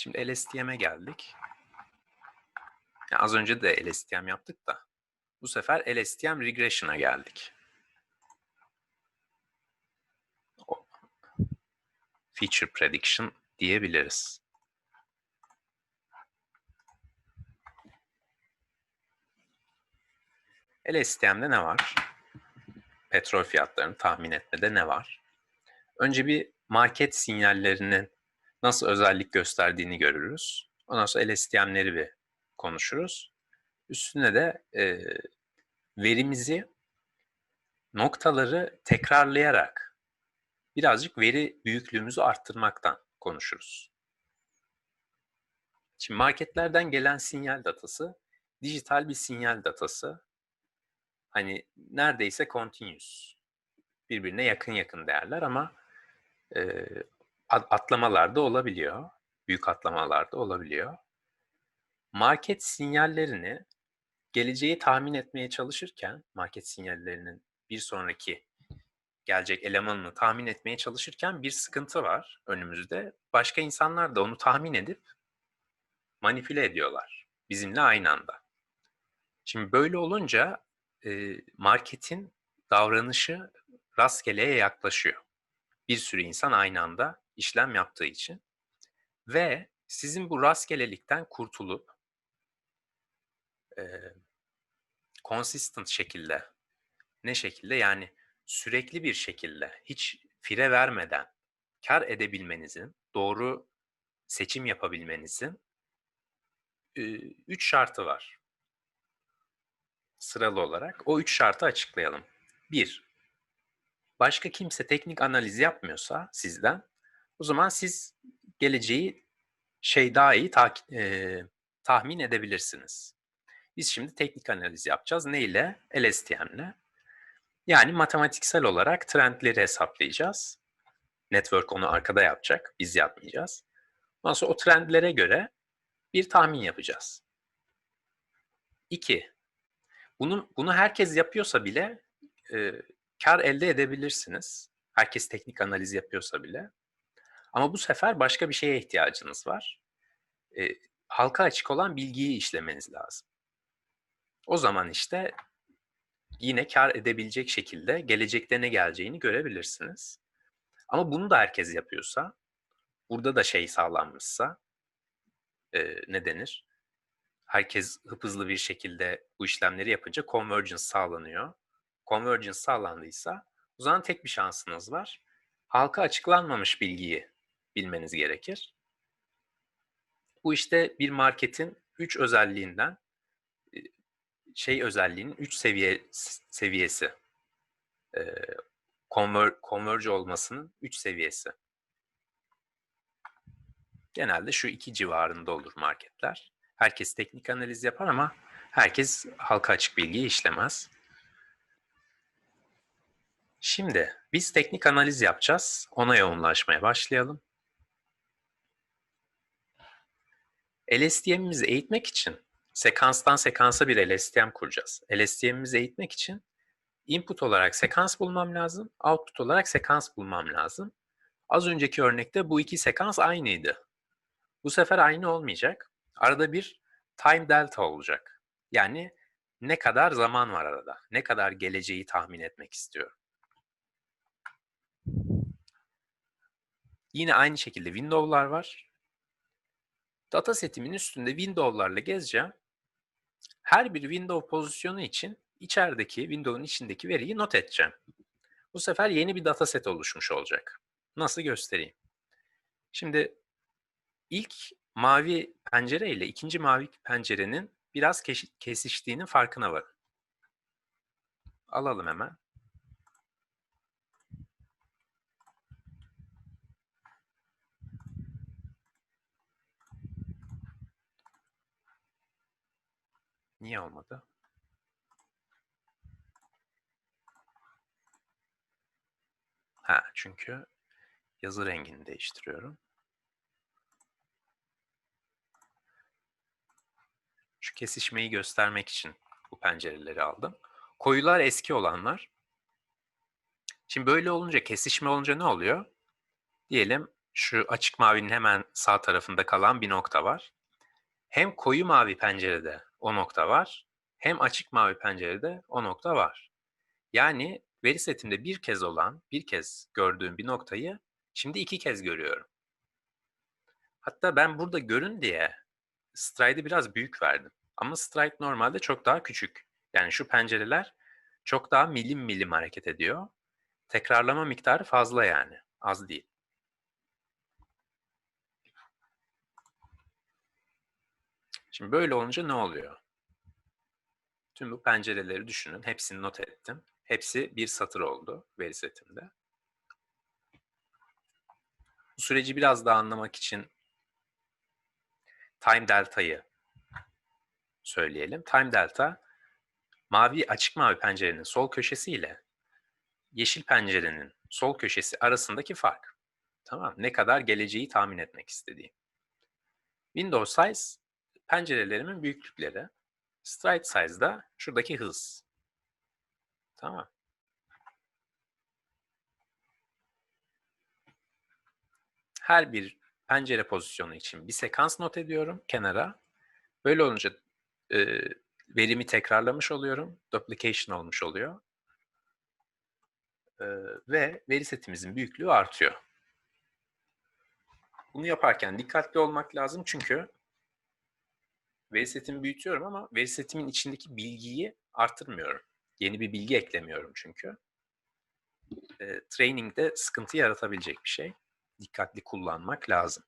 Şimdi LSTM'e geldik. Ya az önce de LSTM yaptık da. Bu sefer LSTM regression'a geldik. Feature prediction diyebiliriz. LSTM'de ne var? Petrol fiyatlarını tahmin etmede ne var? Önce bir market sinyallerinin nasıl özellik gösterdiğini görürüz. Ondan sonra LSTM'leri bir konuşuruz. Üstüne de e, verimizi noktaları tekrarlayarak birazcık veri büyüklüğümüzü arttırmaktan konuşuruz. Şimdi marketlerden gelen sinyal datası dijital bir sinyal datası. Hani neredeyse continuous. Birbirine yakın yakın değerler ama e, atlamalar da olabiliyor. Büyük atlamalar da olabiliyor. Market sinyallerini geleceği tahmin etmeye çalışırken, market sinyallerinin bir sonraki gelecek elemanını tahmin etmeye çalışırken bir sıkıntı var önümüzde. Başka insanlar da onu tahmin edip manipüle ediyorlar bizimle aynı anda. Şimdi böyle olunca marketin davranışı rastgeleye yaklaşıyor. Bir sürü insan aynı anda işlem yaptığı için ve sizin bu rastgelelikten kurtulup e, consistent şekilde ne şekilde yani sürekli bir şekilde hiç fire vermeden kar edebilmenizin, doğru seçim yapabilmenizin e, üç şartı var. Sıralı olarak o üç şartı açıklayalım. Bir, başka kimse teknik analiz yapmıyorsa sizden o zaman siz geleceği şey daha iyi ta, e, tahmin edebilirsiniz. Biz şimdi teknik analiz yapacağız. Ne ile? LSTM'le. Yani matematiksel olarak trendleri hesaplayacağız. Network onu arkada yapacak. Biz yapmayacağız. Ondan sonra o trendlere göre bir tahmin yapacağız. İki, bunu, bunu herkes yapıyorsa bile e, kar elde edebilirsiniz. Herkes teknik analiz yapıyorsa bile. Ama bu sefer başka bir şeye ihtiyacınız var. E, halka açık olan bilgiyi işlemeniz lazım. O zaman işte yine kar edebilecek şekilde gelecekte ne geleceğini görebilirsiniz. Ama bunu da herkes yapıyorsa, burada da şey sağlanmışsa, e, ne denir? Herkes hızlı bir şekilde bu işlemleri yapınca convergence sağlanıyor. Convergence sağlandıysa o zaman tek bir şansınız var. Halka açıklanmamış bilgiyi bilmeniz gerekir. Bu işte bir marketin 3 özelliğinden şey özelliğinin 3 seviye seviyesi. E, conver, olmasının 3 seviyesi. Genelde şu iki civarında olur marketler. Herkes teknik analiz yapar ama herkes halka açık bilgiyi işlemez. Şimdi biz teknik analiz yapacağız. Ona yoğunlaşmaya başlayalım. LSTM'imizi eğitmek için sekanstan sekansa bir LSTM kuracağız. LSTM'imizi eğitmek için input olarak sekans bulmam lazım, output olarak sekans bulmam lazım. Az önceki örnekte bu iki sekans aynıydı. Bu sefer aynı olmayacak. Arada bir time delta olacak. Yani ne kadar zaman var arada, ne kadar geleceği tahmin etmek istiyorum. Yine aynı şekilde window'lar var. Data setimin üstünde window'larla gezeceğim. Her bir window pozisyonu için içerideki, window'un içindeki veriyi not edeceğim. Bu sefer yeni bir dataset oluşmuş olacak. Nasıl göstereyim? Şimdi ilk mavi pencere ile ikinci mavi pencerenin biraz kesiştiğinin farkına var. Alalım hemen. Niye olmadı? Ha, çünkü yazı rengini değiştiriyorum. Şu kesişmeyi göstermek için bu pencereleri aldım. Koyular eski olanlar. Şimdi böyle olunca, kesişme olunca ne oluyor? Diyelim şu açık mavinin hemen sağ tarafında kalan bir nokta var. Hem koyu mavi pencerede o nokta var, hem açık mavi pencerede o nokta var. Yani veri setimde bir kez olan, bir kez gördüğüm bir noktayı şimdi iki kez görüyorum. Hatta ben burada görün diye stride'i biraz büyük verdim. Ama stride normalde çok daha küçük. Yani şu pencereler çok daha milim milim hareket ediyor. Tekrarlama miktarı fazla yani. Az değil. Şimdi böyle olunca ne oluyor? Tüm bu pencereleri düşünün. Hepsini not ettim. Hepsi bir satır oldu veri setimde. Bu süreci biraz daha anlamak için time delta'yı söyleyelim. Time delta mavi açık mavi pencerenin sol köşesi ile yeşil pencerenin sol köşesi arasındaki fark. Tamam Ne kadar geleceği tahmin etmek istediğim. Window size pencerelerimin büyüklükleri. Stride size da şuradaki hız. Tamam. Her bir pencere pozisyonu için bir sekans not ediyorum kenara. Böyle olunca e, verimi tekrarlamış oluyorum. Duplication olmuş oluyor. E, ve veri setimizin büyüklüğü artıyor. Bunu yaparken dikkatli olmak lazım çünkü veri büyütüyorum ama veri setimin içindeki bilgiyi artırmıyorum. Yeni bir bilgi eklemiyorum çünkü. E, training'de sıkıntı yaratabilecek bir şey. Dikkatli kullanmak lazım.